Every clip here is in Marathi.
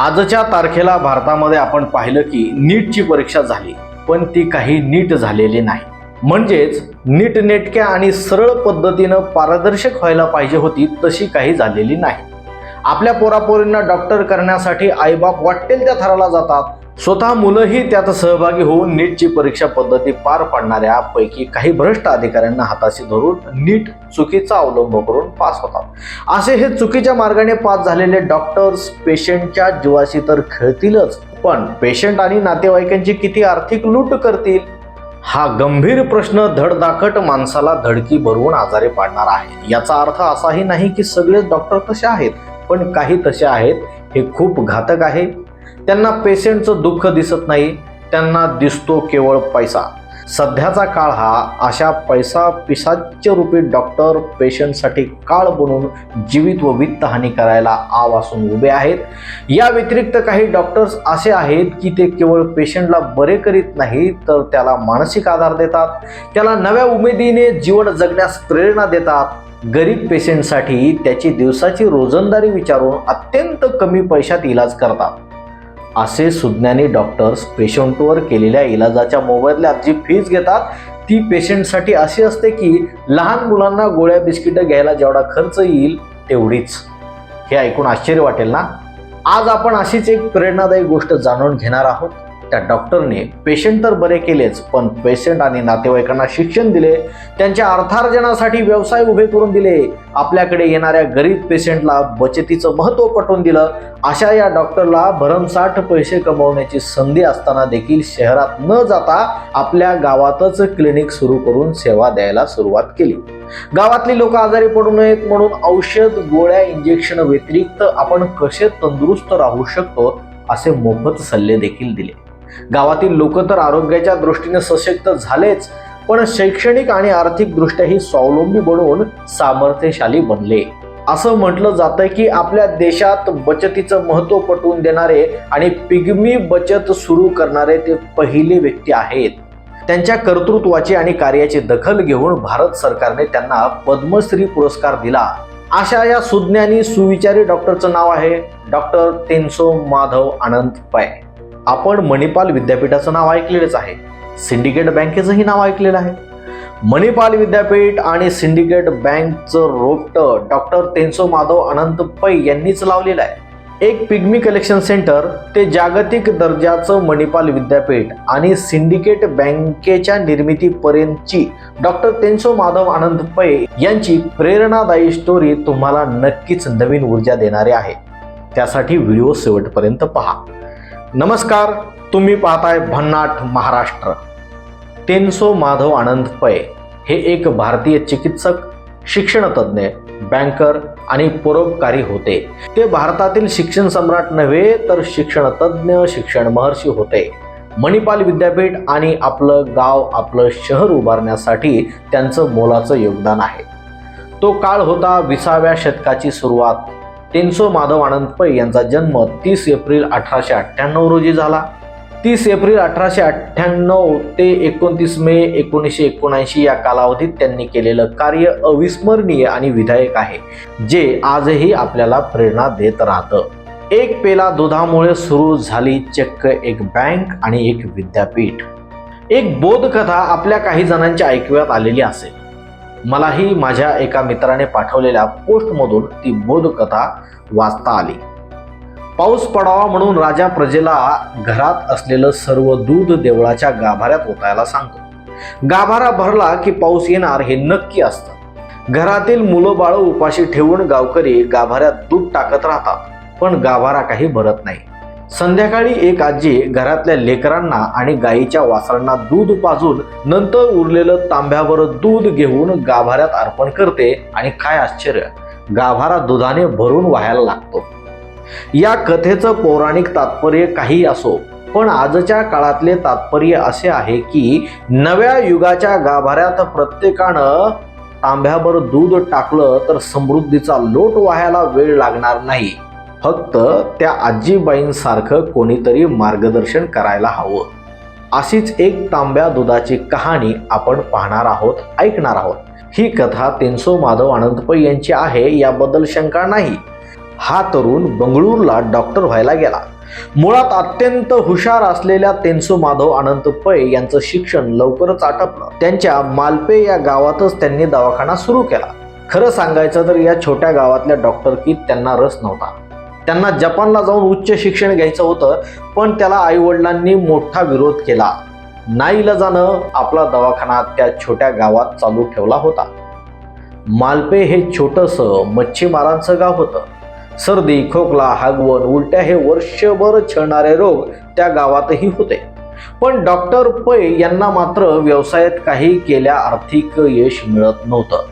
आजच्या तारखेला भारतामध्ये आपण पाहिलं की नीटची परीक्षा झाली पण ती काही नीट झालेली नाही. म्हणजेच नीटनेटक्या आणि सरळ पद्धतीनं पारदर्शक व्हायला पाहिजे होती तशी काही झालेली नाही. आपल्या पोरापोरींना डॉक्टर करण्यासाठी आईबाप वाटेल त्या थराला जातात. स्वतः मुलंही त्यात सहभागी होऊन नीटची परीक्षा पद्धती पार पाडणाऱ्या पैकी काही भ्रष्ट अधिकाऱ्यांना हाताशी धरून नीट चुकीचा अवलंब करून पास होतात. असे हे चुकीच्या मार्गाने पास झालेले डॉक्टर्स पेशंटच्या जीवाशी तर खेळतीलच पण पेशंट आणि नातेवाईकांची किती आर्थिक लूट करतील? हा गंभीर प्रश्न धडधाकट माणसाला धडकी भरवून आजारी पाडणार आहे. याचा अर्थ असाही नाही की सगळेच डॉक्टर तसे आहेत. पण काही तसे आहेत हे खूप घातक आहे. त्यांना पेशंटचं दुःख दिसत नाही त्यांना दिसतो केवळ पैसा. सध्याचा काळ हा अशा पैसा पिसाच्य रूपी डॉक्टर पेशंटसाठी काळ बनून जीवित व वित्तहानी करायला आव असून उभे आहेत. या व्यतिरिक्त काही डॉक्टर्स असे आहेत की ते केवळ पेशंटला बरे करीत नाही तर त्याला मानसिक आधार देतात. त्याला नव्या उमेदीने जीवन जगण्यास प्रेरणा देतात. गरीब पेशंटसाठी त्याची दिवसाची रोजंदारी विचारून अत्यंत कमी पैशात इलाज करतात. असे सुज्ञानी डॉक्टर्स पेशंटवर केलेल्या इलाजाच्या मोबदल्यात जी फीज घेतात ती पेशंटसाठी अशी असते की लहान मुलांना गोळ्या बिस्किटं घ्यायला जेवढा खर्च येईल तेवढीच. हे ऐकून आश्चर्य वाटेल ना? आज आपण अशीच एक प्रेरणादायी गोष्ट जाणून घेणार आहोत. त्या डॉक्टरने पेशंट तर बरे केलेच पण पेशंट आणि नातेवाईकांना शिक्षण दिले त्यांच्या अर्थार्जनासाठी व्यवसाय उभे करून दिले आपल्याकडे येणाऱ्या गरीब पेशंटला बचतीचं महत्त्व पटवून दिलं. अशा या डॉक्टरला भरमसाठ पैसे कमवण्याची संधी असताना देखील शहरात न जाता आपल्या गावातच क्लिनिक सुरू करून सेवा द्यायला सुरुवात केली. गावातली लोक आजारी पडू नयेत म्हणून औषध गोळ्या इंजेक्शन व्यतिरिक्त आपण कसे तंदुरुस्त राहू शकतो असे मोफत सल्ले देखील दिले. गावातील लोक तर आरोग्याच्या दृष्टीने सशक्त झालेच पण शैक्षणिक आणि आर्थिकदृष्ट्याही स्वावलंबी बनवून सामर्थ्यशाली बनले. असं म्हटलं जातं की आपल्या देशात बचतीचं महत्त्व पटवून देणारे आणि पिगमी बचत सुरू करणारे ते पहिले व्यक्ती आहेत. त्यांच्या कर्तृत्वाची आणि कार्याची दखल घेऊन भारत सरकारने त्यांना पद्मश्री पुरस्कार दिला. अशा या सुज्ञानी सुविचारी डॉक्टरचं नाव आहे डॉक्टर तेनसो माधव आनंद पै. आपण मणिपाल विद्यापीठाचं नाव ऐकलेलंच आहे. सिंडिकेट बँकेचंही नाव ऐकलेलं आहे. मणिपाल विद्यापीठ आणि सिंडिकेट बँकचं रोपटं डॉक्टर तेनसो माधव अनंत पै यांनीच लावलेलं आहे. एक पिग्मी कलेक्शन सेंटर ते जागतिक दर्जाचं मणिपाल विद्यापीठ आणि सिंडिकेट बँकेच्या निर्मितीपर्यंतची डॉक्टर तेनसो माधव आनंद पै यांची प्रेरणादायी स्टोरी तुम्हाला नक्कीच नवीन ऊर्जा देणारी आहे. त्यासाठी व्हिडिओ शेवटपर्यंत पहा. नमस्कार तुम्ही पाहताय भन्नाट महाराष्ट्र. तेनसो माधव आनंद पै हे एक भारतीय चिकित्सक शिक्षणतज्ज्ञ बँकर आणि परोपकारी होते. ते भारतातील शिक्षण सम्राट नव्हे तर शिक्षणतज्ज्ञ शिक्षण महर्षी होते. मणिपाल विद्यापीठ आणि आपलं गाव आपलं शहर उभारण्यासाठी त्यांचं मोलाचं योगदान आहे. तो काळ होता विसाव्या शतकाची सुरुवात. टेन्सो माधव आनंद पै यांचा जन्म तीस एप्रिल अठराशे अठ्ठ्याण्णव रोजी झाला. तीस एप्रिल अठराशे अठ्ठ्याण्णव ते एकोणतीस मे एकोणीसशे एकोणऐंशी या कालावधीत त्यांनी केलेलं कार्य अविस्मरणीय आणि विधायक आहे जे आजही आपल्याला प्रेरणा देत राहतं. एक पेला दुधामुळे सुरू झाली चक्क एक बँक आणि एक विद्यापीठ. एक बोधकथा आपल्या काही जणांच्या ऐकव्यात आलेली असेल. मलाही माझ्या एका मित्राने पाठवलेल्या पोस्टमधून ती बोधकथा वाचता आली. पाऊस पडावा म्हणून राजा प्रजेला घरात असलेलं सर्व दूध देवळाच्या गाभाऱ्यात ओतायला सांगतो. गाभारा भरला की पाऊस येणार हे नक्की असतं. घरातील मुलं बाळ उपाशी ठेवून गावकरी गाभाऱ्यात दूध टाकत राहतात पण गाभारा काही भरत नाही. संध्याकाळी एक आजी घरातल्या लेकरांना आणि गाईच्या वासरांना दूध पाजून नंतर उरलेलं तांब्यावर दूध घेऊन गाभाऱ्यात अर्पण करते आणि काय आश्चर्य गाभारा दुधाने भरून व्हायला लागतो. या कथेचं पौराणिक तात्पर्य काही असो पण आजच्या काळातले तात्पर्य असे आहे की नव्या युगाच्या गाभाऱ्यात प्रत्येकानं तांब्यावर दूध टाकलं तर समृद्धीचा लोट व्हायला वेळ लागणार नाही. फक्त त्या आजीबाईंसारखं कोणीतरी मार्गदर्शन करायला हवं. अशीच एक तांब्या दुधाची कहाणी आपण पाहणार आहोत ऐकणार आहोत. ही कथा तिनसो माधव अनंतपै यांची आहे याबद्दल शंका नाही. हा तरुण बंगळूरला डॉक्टर व्हायला गेला. मुळात अत्यंत हुशार असलेल्या तेनसू माधव अनंत पै यांचं शिक्षण लवकरच आटपलं. त्यांच्या मालपे या गावातच त्यांनी दवाखाना सुरू केला. खरं सांगायचं तर या छोट्या गावातल्या डॉक्टरकीत त्यांना रस नव्हता. त्यांना जपानला जाऊन उच्च शिक्षण घ्यायचं होतं पण त्याला आईवडिलांनी मोठा विरोध केला. नाईलाजानं आपला दवाखाना त्या छोट्या गावात चालू ठेवला होता. मालपे हे छोटंसं मच्छीमारांचं गाव होतं. सर्दी खोकला हागवण उलट्या हे वर्षभर छळणारे रोग त्या गावातही होते. पण डॉक्टर पै यांना मात्र व्यवसायात काही केल्या आर्थिक यश मिळत नव्हतं.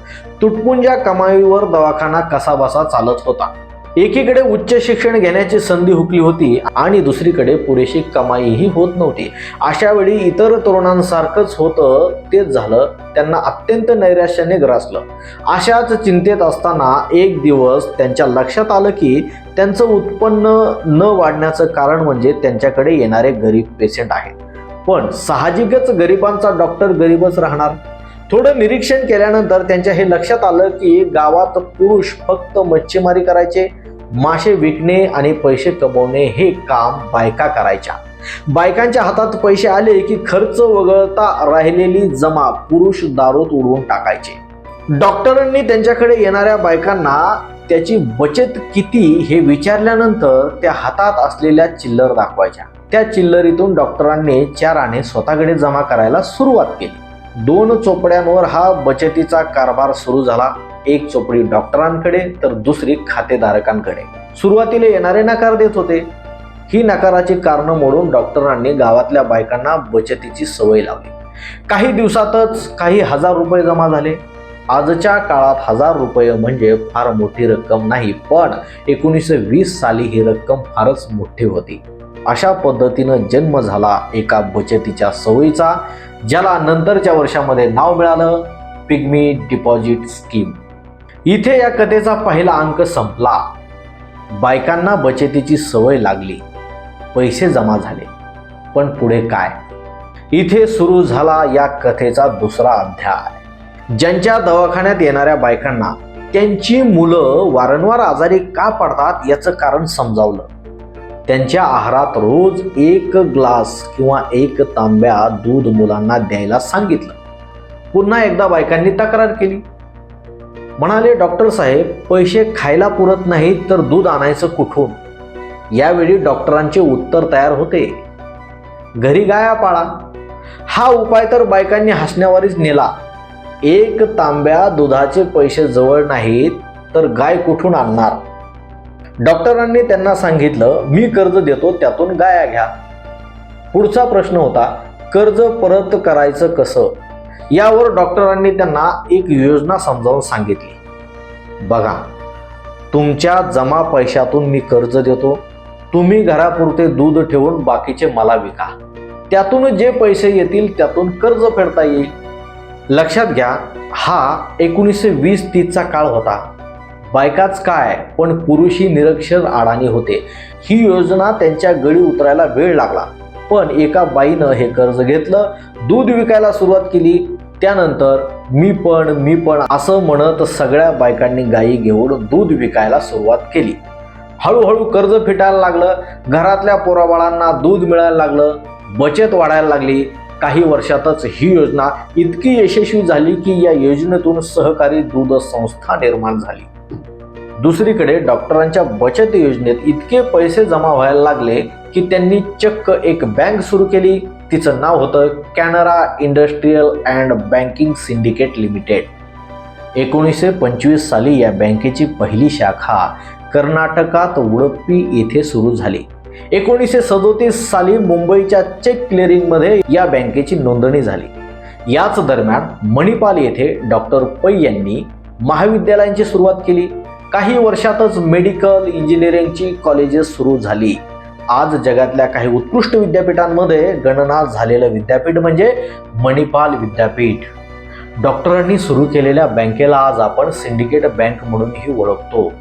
तुटपुंजा कमाईवर दवाखाना कसाबसा चालत होता. एकीकडे उच्च शिक्षण घेण्याची संधी हुकली होती आणि दुसरीकडे पुरेशी कमाईही होत नव्हती. अशा वेळी इतर तरुणांसारखंच होतं तेच झालं. त्यांना अत्यंत नैराश्याने ग्रासलं. अशाच चिंतेत असताना एक दिवस त्यांच्या लक्षात आलं की त्यांचं उत्पन्न न वाढण्याचं कारण म्हणजे त्यांच्याकडे येणारे गरीब पेशंट आहेत. पण साहजिकच गरिबांचा डॉक्टर गरीबच राहणार? थोडं निरीक्षण केल्यानंतर त्यांच्या हे लक्षात आलं की गावात पुरुष फक्त मच्छीमारी करायचे मासे विकणे आणि पैसे कमवणे हे काम बायका करायच्या. बायकांच्या हातात पैसे आले की खर्च वगळता राहिलेली जमा पुरुष दारूत उडवून टाकायचे. डॉक्टरांनी त्यांच्याकडे येणाऱ्या बायकांना त्याची बचत किती हे विचारल्यानंतर त्या हातात असलेल्या चिल्लर दाखवायच्या. त्या चिल्लरीतून डॉक्टरांनी चार आणे स्वतःकडे जमा करायला सुरुवात केली. दोन चोपड्यांवर हा बचतीचा कारभार सुरू झाला. एक चोपडी डॉक्टरांकडे तर दुसरी खातेधारकांकडे. सुरुवातीला येणारे नकार देत होते. ही नकाराची कारणं मोडून डॉक्टरांनी गावातल्या बायकांना बचतीची सवय लावली. काही दिवसातच काही हजार रुपये जमा झाले. आजच्या काळात हजार रुपये म्हणजे फार मोठी रक्कम नाही पण एकोणीसशे वीस साली ही रक्कम फारच मोठी होती. अशा पद्धतीनं जन्म झाला एका बचतीच्या सवयीचा. ज्याला नंतरच्या वर्षामध्ये नाव मिळालं पिग्मी डिपॉझिट स्कीम. इथे या कथेचा पहिला अंक संपला. बायकांना बचतीची सवय लागली. पैसे जमा झाले. पण पुढे काय? इथे सुरू झाला या कथेचा दुसरा अध्याय. ज्यांच्या दवाखान्यात येणाऱ्या बायकांना त्यांची मुलं वारंवार आजारी का पडतात याचं कारण समजावलं. त्यांच्या आहारात रोज एक ग्लास किंवा एक तांब्या दूध मुलांना द्यायला सांगितलं. पुन्हा एकदा बायकांनी तक्रार केली. म्हणाले डॉक्टर साहेब पैसे खायला पुरत नाहीत तर दूध आणायचं कुठून? यावेळी डॉक्टरांचे उत्तर तयार होते. घरी गाया पाळा. हा उपाय तर बायकांनी हसण्यावरच नेला. एक तांब्या दुधाचे पैसे जवळ नाहीत तर गाय कुठून आणणार? डॉक्टरांनी त्यांना सांगितलं मी कर्ज देतो त्यातून गाया घ्या. पुढचा प्रश्न होता कर्ज परत करायचं कसं? यावर डॉक्टरांनी त्यांना एक योजना समजावून सांगितली. बघा तुमच्या जमा पैशातून मी कर्ज देतो तुम्ही घरापुरते दूध ठेवून बाकीचे मला विका. त्यातून जे पैसे येतील त्यातून कर्ज फेडता येईल. लक्षात घ्या हा एकोणीसशे वीस तीसचा काळ होता. बायकाच काय? पण पुरुषी निरक्षर अडाणी होते. ही योजना त्यांच्या गळी उतरायला वेळ लागला. पण एका बाईनं हे कर्ज घेतलं दूध विकायला सुरुवात केली. त्यानंतर मी पण मी पण असं म्हणत सगळ्या बायकांनी गायी घेऊन दूध विकायला सुरुवात केली. हळूहळू कर्ज फिटायला लागलं. घरातल्या पोराबाळांना दूध मिळायला लागलं. बचत वाढायला लागली. काही वर्षातच ही योजना इतकी यशस्वी झाली की या योजनेतून सहकारी दूध संस्था निर्माण झाली. दुसरीकडे डॉक्टरांच्या बचत योजनेत इतके पैसे जमा व्हायला लागले की त्यांनी चक्क एक बँक सुरू केली. तिचं नाव होतं Canara industrial and banking syndicate limited. एकोणीसशे पंचवीस साली या बँकेची पहिली शाखा कर्नाटकात उडप्पी येथे सुरू झाली. एकोणीसशे सदोतीस साली मुंबईच्या चेक क्लिअरिंगमध्ये या बँकेची नोंदणी झाली. याच दरम्यान मणिपाल येथे डॉक्टर पै यांनी महाविद्यालयांची सुरुवात केली. काही वर्षातच मेडिकल इंजिनिअरिंगची कॉलेजेस सुरू झाली. आज जगातल्या काही उत्कृष्ट विद्यापीठांमध्ये गणना झालेलं विद्यापीठ म्हणजे मणिपाल विद्यापीठ. डॉक्टरांनी सुरू केलेल्या बँकेला आज आपण सिंडिकेट बँक म्हणूनही ओळखतो.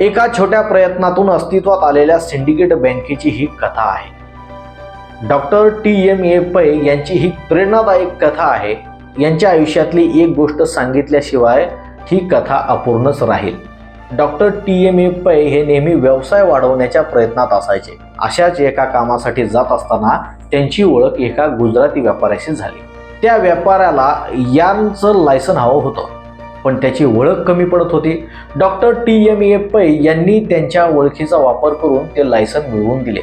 एका छोट्या प्रयत्नातून अस्तित्वात आलेल्या सिंडिकेट बँकेची ही कथा आहे. डॉक्टर टी एम ए पै यांची ही प्रेरणादायक कथा आहे. यांच्या आयुष्यातली एक गोष्ट सांगितल्याशिवाय ही कथा अपूर्णच राहील. डॉक्टर टी एम ए पै हे नेहमी व्यवसाय वाढवण्याच्या प्रयत्नात असायचे. अशाच एका कामासाठी जात असताना त्यांची ओळख एका गुजराती व्यापाऱ्याशी झाली. त्या व्यापाऱ्याला यांचं लायसन हवं होतं. पण त्याची ओळख कमी पडत होती. डॉक्टर टी एम ए पै यांनी त्यांच्या ओळखीचा वापर करून ते लायसन मिळवून दिले.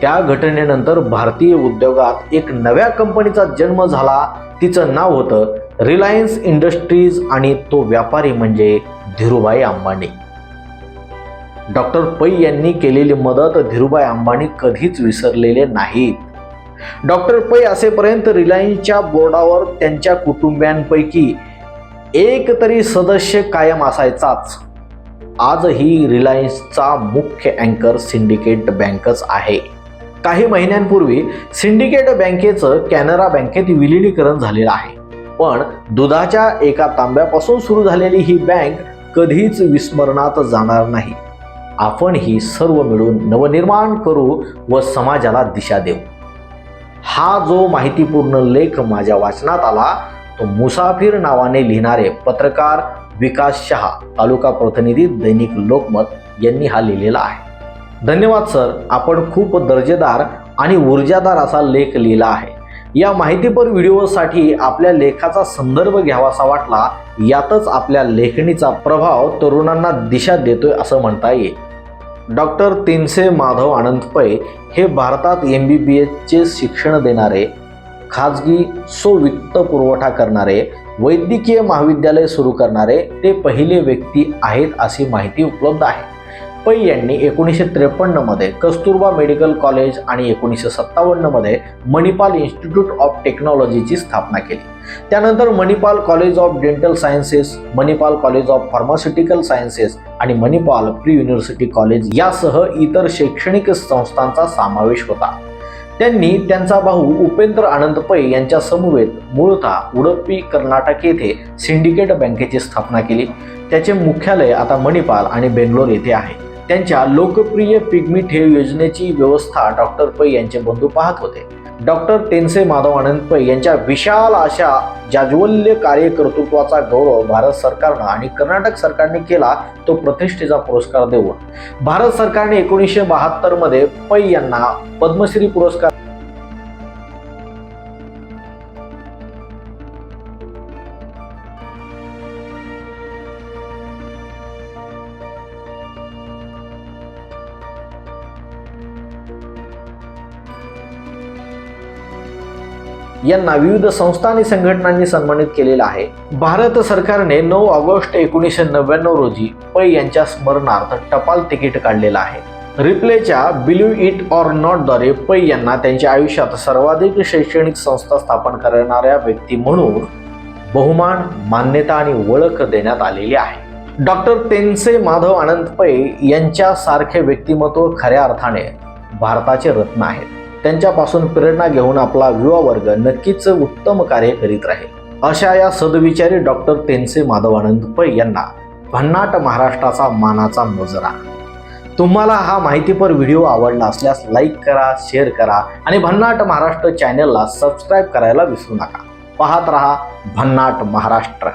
त्या घटनेनंतर भारतीय उद्योगात एक नव्या कंपनीचा जन्म झाला. तिचं नाव होतं रिलायन्स इंडस्ट्रीज आणि तो व्यापारी म्हणजे धीरूभाई अंबानी. डॉक्टर पै यांनी केलेली मदत धीरूभाई अंबानी कधीच विसरलेले नाहीत. डॉक्टर पै असेपर्यंत रिलायन्सच्या बोर्डावर त्यांच्या कुटुंबियांपैकी एक तरी सदस्य कायम असायचाच. आजही रिलायन्सचा मुख्य अँकर सिंडिकेट बँकच आहे. काही महिन्यांपूर्वी सिंडिकेट बँकेचं कॅनरा बँकेत विलिनीकरण झालेलं आहे. पण दुधाच्या एका तांब्यापासून सुरू झालेली ही बँक कधीच विस्मरणात जाणार नाही. आपण ही सर्व मिळून नवनिर्माण करू व समाजाला दिशा देऊ. हा जो माहितीपूर्ण लेख माझ्या वाचनात आला तो मुसाफिर नावाने लिहिणारे पत्रकार विकास शहा तालुका प्रतिनिधी दैनिक लोकमत यांनी हा लिहिलेला आहे. धन्यवाद सर. आपण खूप दर्जेदार आणि ऊर्जादार असा लेख लिहिला आहे. या माहितीपर व्हिडिओसाठी आपल्या लेखाचा संदर्भ घ्यावासा वाटला यातच आपल्या लेखणीचा प्रभाव तरुणांना दिशा देतोय असं म्हणता येईल. डॉक्टर तिनसे माधव आनंद पै हे भारतात एम बी बी एसचे शिक्षण देणारे खाजगी स्ववित्त पुरवठा करणारे वैद्यकीय महाविद्यालय सुरू करणारे ते पहिले व्यक्ती आहेत अशी माहिती उपलब्ध आहे. पै यांनी एकोणीसशे त्रेपन्नमध्ये कस्तुरबा मेडिकल कॉलेज आणि एकोणीसशे सत्तावन्नमध्ये मणिपाल इन्स्टिट्यूट ऑफ टेक्नॉलॉजीची स्थापना केली. त्यानंतर Manipal college of dental sciences Manipal college of pharmaceutical sciences आणि मणिपाल प्री युनिव्हर्सिटी कॉलेज यासह इतर शैक्षणिक संस्थांचा समावेश होता. त्यांनी त्यांचा भाऊ उपेंद्र आनंद पै यांच्या समवेत मूळतः उडप्पी कर्नाटक येथे सिंडिकेट बँकेची स्थापना केली. त्याचे मुख्यालय आता मणिपाल आणि बेंगलोर येथे आहे. त्यांच्या लोकप्रिय पिग्मी ठेव योजनेची व्यवस्था डॉक्टर पै यांचे बंधू पाहत होते. डॉक्टर तेनसे माधव आनंद पै यांच्या विशाल अशा जाज्वल्य कार्यकर्तृत्वाचा गौरव भारत सरकारनं आणि कर्नाटक सरकारने केला तो प्रतिष्ठेचा पुरस्कार देऊन. भारत सरकारने एकोणीसशे बहात्तरमध्ये पै यांना पद्मश्री पुरस्कार यांना विविध संस्था आणि संघटनांनी सन्मानित केलेलं आहे. भारत सरकारने नऊ ऑगस्ट एकोणीसशे नव्याण्णव रोजी पै यांच्या स्मरणार्थ टपाल तिकीट काढलेलं आहे. रिप्लेच्या बिलीव्ह इट ऑर नॉटद्वारे पै यांना त्यांच्या आयुष्यात सर्वाधिक शैक्षणिक संस्था स्थापन करणाऱ्या व्यक्ती म्हणून बहुमान मान्यता आणि ओळख देण्यात आलेली आहे. डॉक्टर तेनसे माधव आनंद पै यांच्यासारखे व्यक्तिमत्व खऱ्या अर्थाने भारताचे रत्न आहेत. त्यांच्यापासून प्रेरणा घेऊन आपला युवा वर्ग नक्कीच उत्तम कार्य करीत राहील. अशा या सदविचारी डॉक्टर तेनसे माधवानंद पै यांना भन्नाट महाराष्ट्राचा मानाचा मोजरा तुम्हाला हा माहितीपर व्हिडिओ आवडला असल्यास लाईक करा शेअर करा आणि भन्नाट महाराष्ट्र चॅनलला सबस्क्राईब करायला विसरू नका. पाहत रहा भन्नाट महाराष्ट्र.